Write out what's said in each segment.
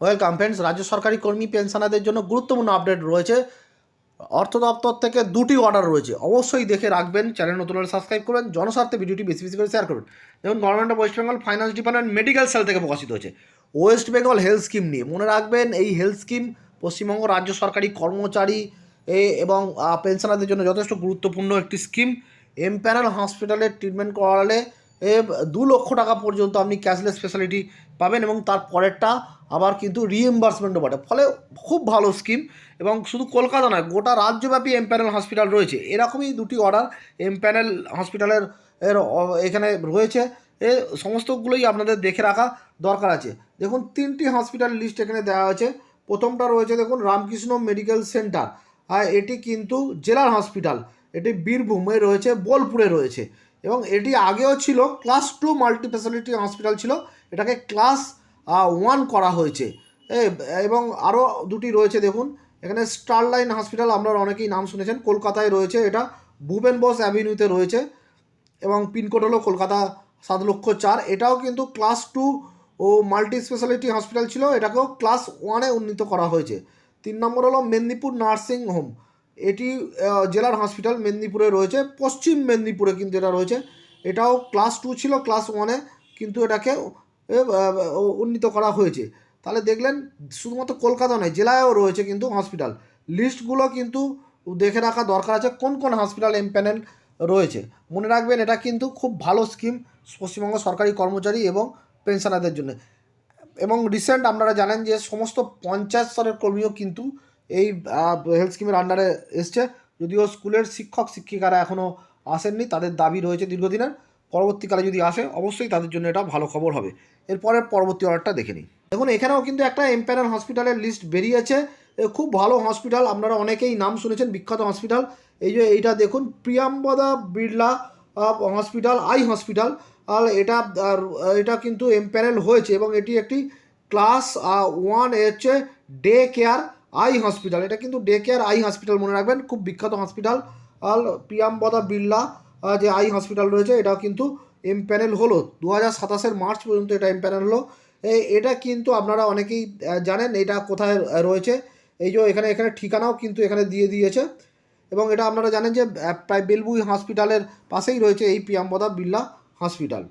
Welcome friends রাজ্য সরকারি কর্মী, পেনশনারদের জন্য গুরুত্বপূর্ণ আপডেট রয়েছে। অর্থ দপ্তর থেকে দুটি অর্ডার রয়েছে। অবশ্যই দেখে রাখবেন। চ্যানেল নতুন হলে সাবস্ক্রাইব করবেন। জনস্বার্থে ভিডিওটি বেশি বেশি করে শেয়ার করুন যেমন government of West Bengal finance department medical cell থেকে প্রকাশিত হয়েছে। ওয়েস্ট বেঙ্গল হেলথ স্কিম নিয়ে মনে রাখবেন, এই হেলথ স্কিম পশ্চিমবঙ্গ রাজ্য সরকারি কর্মচারী এবং পেনশনারদের জন্য যথেষ্ট গুরুত্বপূর্ণ একটি স্কিম এমপ্যানেল হসপিটালে ট্রিটমেন্ট করালে দু লক্ষ টাকা পর্যন্ত আপনি ক্যাশলেস ফেসিলিটি পাবেন এবং তার পরেরটা আবার কিন্তু রিএম্বার্সমেন্টও বটে ফলে খুব ভালো স্কিম এবং শুধু কলকাতা নয়, গোটা রাজ্যব্যাপী এমপ্যানেল হসপিটাল রয়েছে। এরকমই দুটি অর্ডার এমপ্যানেল হসপিটালের এর এখানে রয়েছে। এ, সমস্তগুলোই আপনাদের দেখে রাখা দরকার আছে। দেখুন, তিনটি হসপিটাল লিস্ট এখানে দেওয়া আছে প্রথমটা রয়েছে দেখুন, রামকৃষ্ণ মেডিকেল সেন্টার আর এটি কিন্তু জেলার হসপিটাল এটি বীরভূমে রয়েছে, বোলপুরে রয়েছে। এবং এটি আগেও ছিল class two multi specialty hospital ছিল, এটাকে ক্লাস ওয়ান করা হয়েছে। এবং আরও দুটি রয়েছে, দেখুন। এখানে স্টারলাইন হসপিটাল আপনারা অনেকেই নাম শুনেছেন, কলকাতায় রয়েছে এটা। ভুবেন বোস অ্যাভিনিউতে রয়েছে, এবং পিনকোড হলো কলকাতা সাত লক্ষ চার। এটাও কিন্তু ক্লাস টু ও মাল্টি স্পেশালিটি হসপিটাল ছিল, এটাকেও ক্লাস ওয়ানে উন্নীত করা হয়েছে। তিন নম্বর হলো মেদিনীপুর নার্সিং হোম এটি জেলার হসপিটাল মেদিনীপুরে রয়েছে। পশ্চিম মেদিনীপুরে কিন্তু এটা রয়েছে। এটাও ক্লাস টু ছিল ক্লাস ওয়ানে কিন্তু এটাকে উন্নীত করা হয়েছে। তাহলে দেখলেন, শুধুমাত্র কলকাতা নয়, জেলায়ও রয়েছে কিন্তু হসপিটাল লিস্টগুলো কিন্তু দেখে রাখা দরকার আছে, কোন কোন হসপিটাল এমপ্যানেল রয়েছে। মনে রাখবেন, এটা কিন্তু খুব ভালো স্কিম পশ্চিমবঙ্গ সরকারি কর্মচারী এবং পেনশনারদের জন্য। এবং রিসেন্ট আপনারা জানেন যে সমস্ত পঞ্চায়েত স্তরের কর্মীও কিন্তু এই হেলথ স্কিমের আন্ডারে এসছে। যদিও স্কুলের শিক্ষক, শিক্ষিকারা এখনও আসেননি, তাদের দাবি রয়েছে দীর্ঘদিনের। পরবর্তীকালে যদি আসে, অবশ্যই তাদের জন্য এটা ভালো খবর হবে। এরপরের পরবর্তী অর্ডারটা দেখে নিই। দেখুন, এখানেও কিন্তু একটা এমপ্যানেল হসপিটালের লিস্ট বেরিয়েছে। খুব ভালো হসপিটাল আপনারা অনেকেই নাম শুনেছেন, বিখ্যাত হসপিটাল এই যে এইটা দেখুন, Priyamvada Birla hospital eye hospital আর এটা এটা কিন্তু এমপ্যানেল হয়েছে এবং এটি একটি ক্লাস ওয়ান হচ্ছে ডে কেয়ার আই হসপিটাল। এটা কিন্তু ডে কেয়ার আই হসপিটাল মনে রাখবেন, খুব বিখ্যাত হসপিটাল আর প্রিয়াম্বদা বিড়লা যে আই হসপিটাল রয়েছে, এটাও কিন্তু এম প্যানেল হলো। দু হাজার সাতাশের মার্চ পর্যন্ত এটা এম প্যানেল হলো। এটা কিন্তু আপনারা অনেকেই জানেন এটা কোথায় রয়েছে। এই যে এখানে এখানে ঠিকানাও কিন্তু এখানে দিয়ে দিয়েছে। এবং এটা আপনারা জানেন যে প্রায় বেলবুই হসপিটালের পাশেই রয়েছে এই প্রিয়াম্বদা বিড়লা হসপিটাল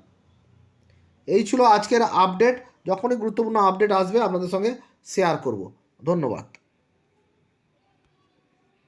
এই ছিল আজকের আপডেট যখনই গুরুত্বপূর্ণ আপডেট আসবে, আপনাদের সঙ্গে শেয়ার করব। ধন্যবাদ।